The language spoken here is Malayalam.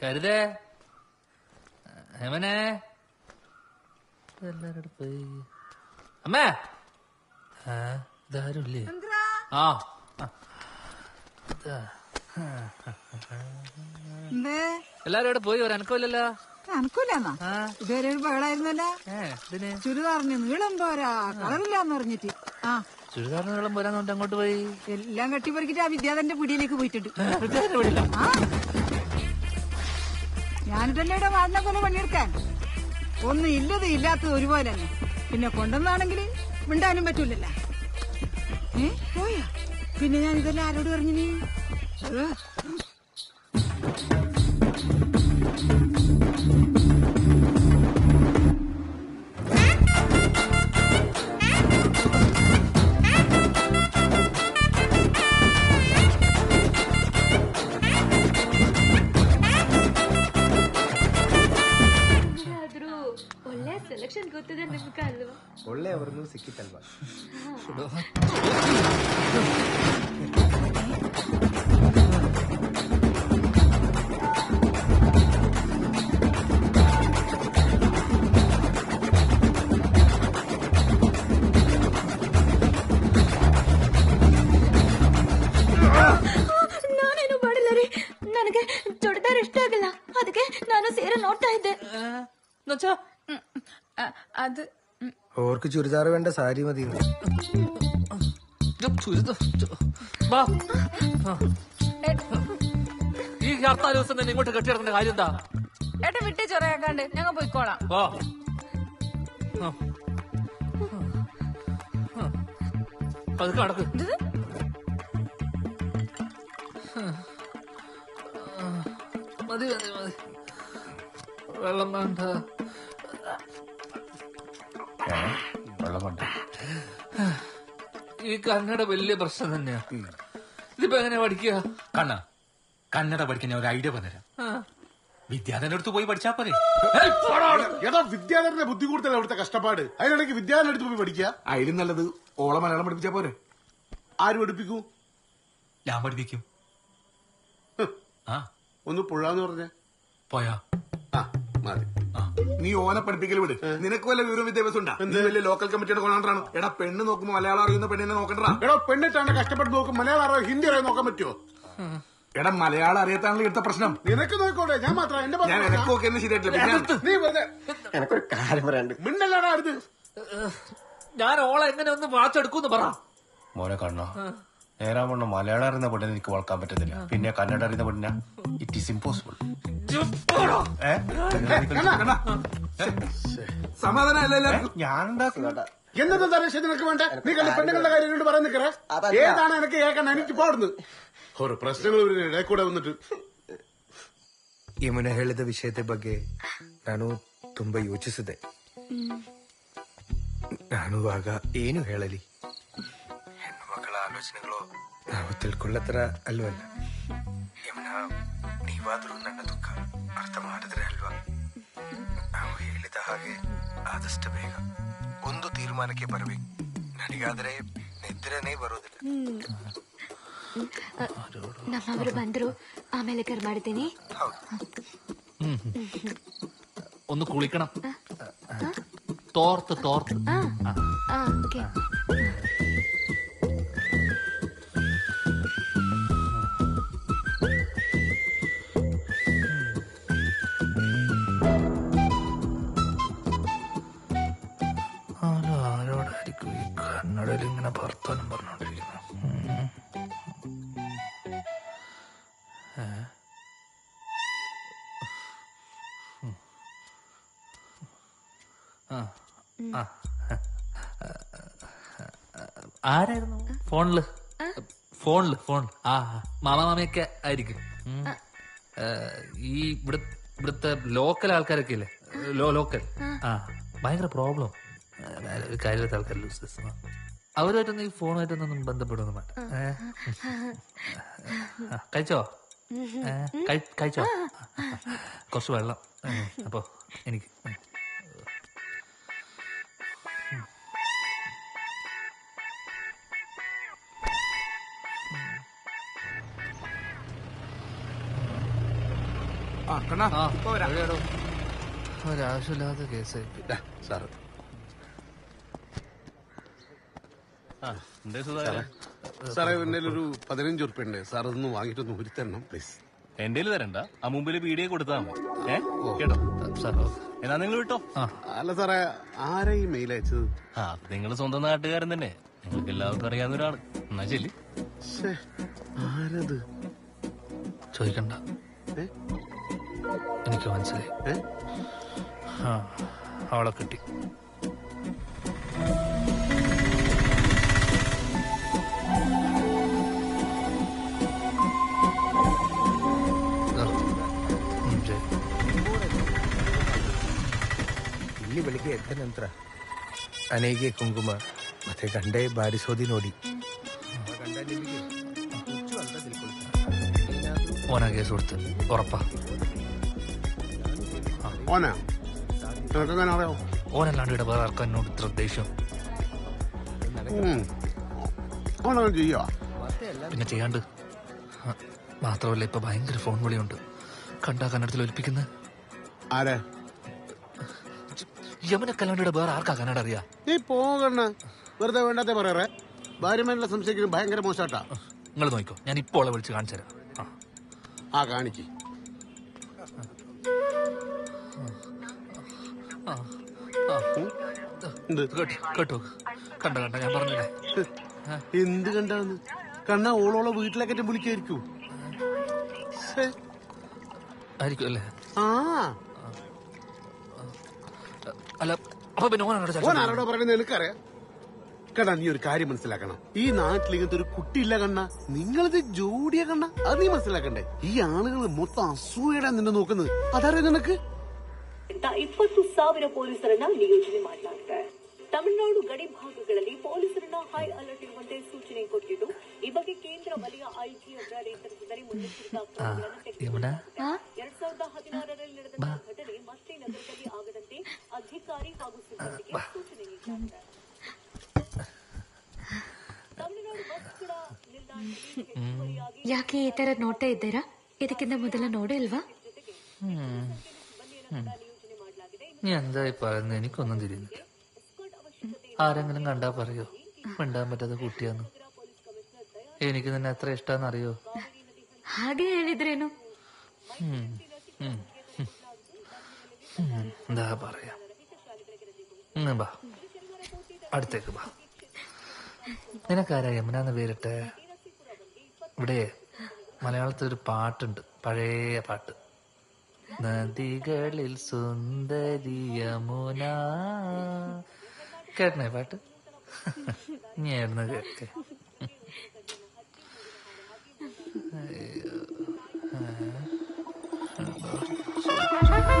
കരുതേ യമനെ എല്ലാരും പോയി അമ്മേ ആ ആ. ഇതാ. എല്ലാരും ഇവിടെ പോയി? ഒരു അനക്കമില്ലല്ലോ. അനക്കൂലെന്നാ? ഇതുവരെ ഒരു പേടായിരുന്നല്ലോ. ചുരിദാറിന് നീളം പോരാ. കളറില്ലാന്ന് പറഞ്ഞിട്ട്. ആ. ചുരിദാറിന് നീളം പോരാന്ന് അങ്ങോട്ട് പോയി? എല്ലാം കെട്ടിപ്പറിക്കിട്ട് ആ വിദ്യാധന്റെ പിടിയിലേക്ക് പോയിട്ടുണ്ട്. ഞാനിട്ടല്ലേ ഇവിടെ വാടിനെ പോലെ പണിയെടുക്കാൻ? ഒന്നും ഇല്ലത് ഇല്ലാത്തത് ഒരുപോലെ തന്നെ. പിന്നെ കൊണ്ടുവന്നാണെങ്കിൽ മിണ്ടാനും പറ്റൂലല്ലോ. ഏ പോയാ? പിന്നെ ഞാൻ ഇതെല്ലാം ആരോട് പറഞ്ഞു ಸೆಲೆಕ್ಷನ್ ಗೊತ್ತಿದೆ ನಿಮ್ಗೆ ಅಲ್ವಾ ಒಳ್ಳೆ ಅವ್ರನ್ನು ನನಗೆ ಚೂಡಿದಾರ್ ಇಷ್ಟ ಆಗಿಲ್ಲ ಅದಕ್ಕೆ ನಾನು ಸೀರೆ ನೋಡ್ತಾ ಇದ್ದೆ എന്നുവെച്ചാ ಅದು ഓർക്ക് ചുരിദാർ വേണ്ട സാരി മതി ഇത് ചുരിദാർ ചു- വാ. ആ. ഈ ഹർത്താൽ ദിവസം തന്നെ ഇങ്ങോട്ട് കെട്ടിയിറങ്ങേണ്ട കാര്യം എന്താ ഏട്ടൻ വിട്ടേ ചൊറയാക്കാണ്ട് ഞങ്ങൾ പോയിക്കോളാം വാ ആ. ആ. പതുക്കെ നടക്ക് ആ. മതി മതി മതി. വെള്ളം വേണ്ട. വെള്ളം ഈ കന്നഡ വലിയ പ്രശ്നം തന്നെയാ. ഇതിപ്പോ എങ്ങനെ പഠിക്കുക? കണ്ണ കന്നഡ പഠിക്കാൻ ഞാൻ ഒരു ഐഡിയ പറഞ്ഞുതരാം വിദ്യാധരന്റെ അടുത്ത് പോയി പഠിച്ചാ പോരെ. ഏതാ വിദ്യാധരന്റെ ബുദ്ധി കൂടുതൽ അവിടുത്തെ കഷ്ടപ്പാട്. അതിനിടയ്ക്ക് വിദ്യാധരന്റെ അടുത്ത് പോയി പഠിക്കുക. അതിലും നല്ലത് ഓള മലയാളം പഠിപ്പിച്ചാ പോരെ. ആര് പഠിപ്പിക്കൂ? ഞാൻ പഠിപ്പിക്കും. ആ. ഒന്ന് പുഴാന്ന് പറഞ്ഞേ. പോയാ. ആ മതി. നീ ഓനെ പഠിപ്പിക്കൽ വിട്. നിനക്ക് വല്ല വിവരം വിദ്യാഭ്യാസം ഉണ്ടാ നീ വലിയ ലോക്കൽ കമ്മിറ്റിയുടെ കൊണ്ടാണ് എടാ പെണ്ണ് നോക്കുമ്പോ മലയാളം അറിയുന്ന പെണ്ണിനെ നോക്കണ്ടാ എടാ പെണ്ണിട്ടാണ് കഷ്ടപ്പെട്ട് നോക്കും മലയാളം അറിയോ ഹിന്ദി അറിയോ നോക്കാൻ പറ്റുമോ എടാ മലയാളം അറിയാത്താണല്ലോ എടുത്ത പ്രശ്നം. നിനക്ക് നോക്കോട്ടെ ഞാൻ മാത്രം എന്റെ ഞാൻ മാത്രം എനക്ക് നോക്കിയെന്ന് ശരിയായിട്ടില്ല നീ വെറുതെ എനക്കൊരു കാര്യം പറയാണ്ട് മിണ്ടല്ലാടാ അടുത്ത് ഞാൻ ഓളെ എങ്ങനെ ഒന്ന് വാച്ചെടുക്കൂന്ന് പറ. മോനെ കണ്ണോ. നേരാവണ്ണം മലയാളം അറിയുന്ന പെണ്ണിനെ എനിക്ക് വളക്കാൻ പറ്റുന്നില്ല പിന്നെ കന്നഡ അറിയുന്ന പെണ്ണിന ഇറ്റ് ഈസ് ഇമ്പോസിബിൾ സമാധാനം അല്ല എല്ലാവർക്കും ഞാൻ ഉണ്ടാക്കുന്ന എന്നത്തെ തരശ നിനക്ക് വേണ്ട നീ കണ്ട പെണ്ണുങ്ങളുടെ കാര്യം കൊണ്ട് പറയാൻ നിക്കറ ഏതാണ് എനിക്ക് കേൾക്കാൻ എനിക്ക് പോടുന്നു ഒരു പ്രശ്നങ്ങൾ ഇടയിൽ കൂടെ വന്നിട്ട് ಯಮುನ ಹೇಳಿದ ವಿಷಯದ ಬಗ್ಗೆ ನಾನು ತುಂಬಾ ಯೋಚಿಸಿದೆ ನಾನು ಆಗ ಏನು ಹೇಳಲಿ ಹೆಣ್ಣು ಮಕ್ಕಳ ಆಲೋಚನೆಗಳು ನಾವು ತಿಳ್ಕೊಳ್ಳತ್ರ ಅಲ್ವಲ್ಲ ಯಮುನ ನೀವಾದ್ರೂ ನನ್ನ ದುಃಖ ಅರ್ಥ ಮಾಡಿದ್ರೆ ಅಲ್ವಾ ನಾವು ಹೇಳಿದ ಹಾಗೆ ಆದಷ್ಟು ಬೇಗ ಒಂದು ತೀರ್ಮಾನಕ್ಕೆ ಬರಬೇಕು ನನಗಾದ್ರೆ ನಿದ್ರೆನೇ ಬರೋದಿಲ್ಲ ನಮ್ಮವರು ಬಂದ್ರು ಆಮೇಲೆ ಕರ್ ಮಾಡ್ತೀನಿ ಹೌದು ഒന്ന് കുളിക്കണം തോർത്ത് തോർത്ത് ಆ ಆ വർത്താനം പറഞ്ഞോണ്ടിരിക്കുന്നത് ആരായിരുന്നു ഫോണിൽ ഫോണിൽ. ഫോൺ ആ. മാമ മാമയൊക്കെ ആയിരിക്കും ഈ ഇവിടെ ഇവിടുത്തെ ലോക്കൽ ആൾക്കാരൊക്കെ ഇല്ലേ? ലോ ലോക്കൽ ആ. ഭയങ്കര പ്രോബ്ലം കാര്യത്തെ ആൾക്കാർ ലൂസസ് അവരുമായിട്ടൊന്നും ഈ ഫോണുമായിട്ടൊന്നും ബന്ധപ്പെടുന്നു വേണ്ട. കഴിച്ചോ? കഴിച്ചോ? കുറച്ച് വെള്ളം. അപ്പോ എനിക്ക് ഒരാവശ്യമില്ലാത്ത കേസായി. സാറ്. സാറേ എന്റെ ഒരു പതിനഞ്ച് ഉറുപ്പ ഉണ്ട്. സാർ അതൊന്ന് വാങ്ങിയിട്ടൊന്ന് ഉരുത്തരണം പ്ലീസ്. എന്റെ തരണ്ട. ആ മുമ്പിൽ വീഡിയോ കൊടുത്താ മതി. ഏ? കേട്ടോ? എന്നാ നിങ്ങൾ വിട്ടോ? അല്ല സാറേ ആരാ ഈ മെയിൽ അയച്ചത്? ആ നിങ്ങൾ സ്വന്തം നാട്ടുകാരൻ തന്നെ. നിങ്ങൾക്ക് എല്ലാവർക്കും അറിയാവുന്ന ഒരാൾ. എന്നാ ചെല്ലി ശ്ശേ, ആരത്? ചോദിക്കണ്ട? എനിക്ക് മനസ്സിലായി? ആ അവളെ കിട്ടി. ಇಲ್ಲಿ ಬೆಳಿಗ್ಗೆ ಎದ್ದ ನಂತರ ಅನೆಗೆ ಕುಂಕುಮ ಮತ್ತೆ ಗಂಡೆ ಬಾರಿಸೋದಿ ನೋಡಿ ಗಂಡ ನಿಮಗೆ ಹುಚ್ಚು ಅಂತ ತಿಳ್ಕೊಳ್ತಾನೆ ഓനാ കേസ് കൊടുത്ത് ഉറപ്പാ ഓനാ നിനക്കെങ്ങനെ അറിയാം ഓനല്ലാണ്ട് ഇവിടെ വേറെ ആർക്കും എന്നോട് ഇത്ര ദേഷ്യം ഉം. ഓനങ്ങനെ ചെയ്യാ പിന്നെ ചെയ്യാണ്ട് ആ, മാത്രമല്ല ഇപ്പൊ ഭയങ്കര ഫോൺ വിളിയുണ്ട് കണ്ടാ കന്നഡത്തിൽ ഒലിപ്പിക്കുന്നത് ആരാ യമന കല്യാണിയുടെ വേറെ ആർക്കാ കന്നഡ അറിയാ? നീ പോകണ വെറുതെ വേണ്ടാത്ത പറയാറേ. ഭാര്യമാരുടെ സംശയിക്കുന്നത് ഭയങ്കര മോശാട്ടാ. നിങ്ങൾ നോക്കോ ഞാൻ ഇപ്പോൾ അവളെ വിളിച്ച് കാണിച്ചു തരാം. ആ. കാണിക്ക്. കേട്ടോ കേട്ടോ. കണ്ട കണ്ട ഞാൻ പറഞ്ഞില്ലേ? എന്ത് കണ്ടാന്ന്? കണ്ണ ഓളോളോ വീട്ടിലേക്കറ്റം വിളിക്കായിരിക്കൂ. ആയിരിക്കും അല്ലേ? ആ. അല്ല അപ്പൊ പിന്നെ ഓനാണോ ഓൻ ആരോടാ പറയുന്നത് എനിക്കറിയാം കണ്ണ നീ ഒരു കാര്യം മനസ്സിലാക്കണം ഈ നാട്ടിൽ ഇങ്ങനത്തെ ഒരു കുട്ടിയില്ല കണ്ണ നിങ്ങളിത് ജോഡിയ കണ്ണ അത് നീ മനസ്സിലാക്കണ്ടേ ഈ ആളുകൾ മൊത്തം അസൂയടാ നിന്നെ നോക്കുന്നത് അതറിയാം നിനക്ക് ಇಪ್ಪತ್ತು ಸಾವಿರ ಪೊಲೀಸರನ್ನ ನಿಯೋಜನೆ ಮಾಡಲಾಗಿದೆ ತಮಿಳುನಾಡು ಗಡಿ ಭಾಗಗಳಲ್ಲಿ ಪೊಲೀಸರನ್ನ ಹೈ ಅಲರ್ಟ್ ಇರುವಂತೆ ಸೂಚನೆ ಕೊಟ್ಟಿದ್ದು ಈ ಬಗ್ಗೆ ಕೇಂದ್ರ ವಲಯ ಐಜಿ ಅವರ ನೇತೃತ್ವದಲ್ಲಿ ಮುನ್ನೆಚ್ಚರಿಕಾ ಕ್ರಮಗಳನ್ನು യമന ತೆಗೆದುಕೊಳ್ಳಲಾಗಿದೆ ಎರಡ್ ಸಾವಿರದ ಹದಿನಾರರಲ್ಲಿ ನಡೆದಂತಹ ಘಟನೆ ಮತ್ತೆ ನಗರದಲ್ಲಿ ಆಗದಂತೆ ಅಧಿಕಾರಿ ಹಾಗೂ ಸಿಬ್ಬಂದಿಗೆ ಸೂಚನೆ ನೀಡಲಾಗಿದೆ ತಮಿಳುನಾಡು ಬಸ್ ಕೂಡ ನಿಲ್ದಾಣದಲ್ಲಿ ಹೆಚ್ಚುವರಿಯಾಗಿ ಯಾಕೆ ಈ ತರ ನೋಡ್ತಾ ಇದ್ದೀರಾ ಇದಕ್ಕಿಂತ ಮೊದಲ ನೋಡೇ ಇಲ್ವಾ നീ എന്തായി പറയുന്നത് എനിക്കൊന്നും തിരിയുന്നു ആരെങ്കിലും കണ്ടാ പറയോ മിണ്ടാൻ പറ്റാത്ത കുട്ടിയാന്ന് എനിക്ക് നിന്നെ എത്ര ഇഷ്ടാന്ന് അറിയോ ಹಾಗೆ ಹೇಳಿದ್ರೇನು ഉം, ഉം, ഉം. ഉം, എന്താ പറയാ ഉം, ബാ. അടുത്തേക്ക് ബാ. നിനക്കാരാ യമുന എന്ന് പേരിട്ട് ഇവിടെ മലയാളത്തിൽ ഒരു പാട്ടുണ്ട്. പഴയ പാട്ട്. നദികളിൽ സുന്ദരി യമുന. കേട്ടണേ പാട്ട്? നീ ആയിരുന്നു കേട്ടേ Ha ha ha!